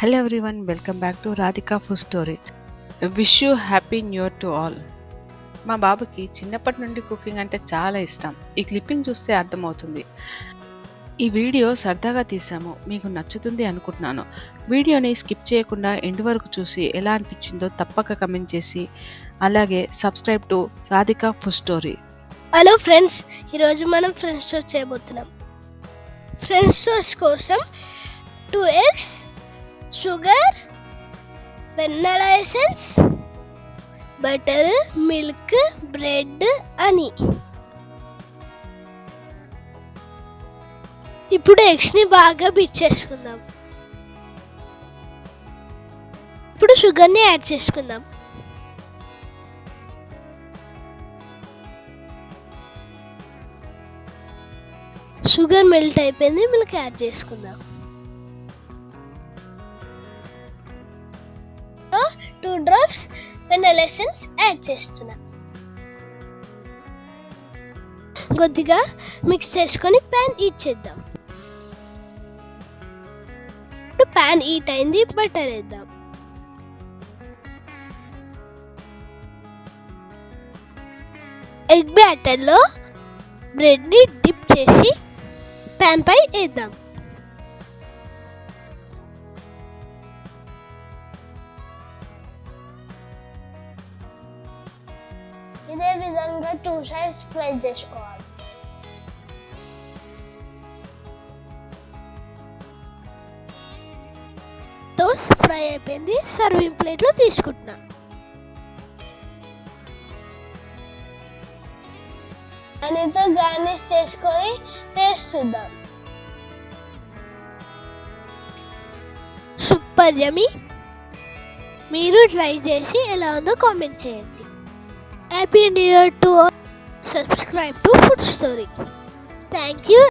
Hello everyone welcome back to Radhika food story wish you happy new year to all మా బాబుకి చిన్నప్పటి నుండి cooking అంటే చాలా ఇష్టం. ఈ క్లిప్పింగ్ చూస్తే అర్థమవుతుంది. ఈ వీడియో సరదాగా తీసాము మీకు నచ్చుతుంది అనుకుంటున్నాను. వీడియోని స్కిప్ చేయకుండా ఎండ్ వరకు చూసి ఎలా అనిపించిందో తప్పక కమెంట్ చేసి అలాగే subscribe to Radhika food story hello friends ఈరోజు మనం ఫ్రెండ్స్ టోస్ట్ చేయబోతున్నాం. ఫ్రెండ్స్ టోస్ట్ కోసం two eggs sugar vanilla essence butter milk bread అని ఇప్పుడు ఎగ్స్ని బాగా బీట్ చేసుకుందాం. ఇప్పుడు షుగర్ని యాడ్ చేసుకుందాం. షుగర్ మెల్ట్ అయిపోయింది మిల్క్ యాడ్ చేసుకుందాం. Two drops vanilla essence add చేస్తున్నా కొద్దిగా మిక్స్ చేసుకొని ప్యాన్ హీట్ చేద్దాం. ప్యాన్ హీట్ అయింది బటర్ వేద్దాం. ఎగ్ బ్యాటర్లో బ్రెడ్ని డిప్ చేసి ప్యాన్ పై వేద్దాం. ఇదే విధంగా టూ సైడ్స్ ఫ్రై చేసుకోవాలి టోస్ ఫ్రై అయిపోయింది సర్వింగ్ ప్లేట్లో తీసుకుంటున్నా దానితో గార్నిష్ చేసుకొని టేస్ట్ చూద్దాం సూపర్ యమీ మీరు ట్రై చేసి ఎలా ఉందో కామెంట్ చేయండి. Happy New Year to all. Subscribe to Food Story. Thank you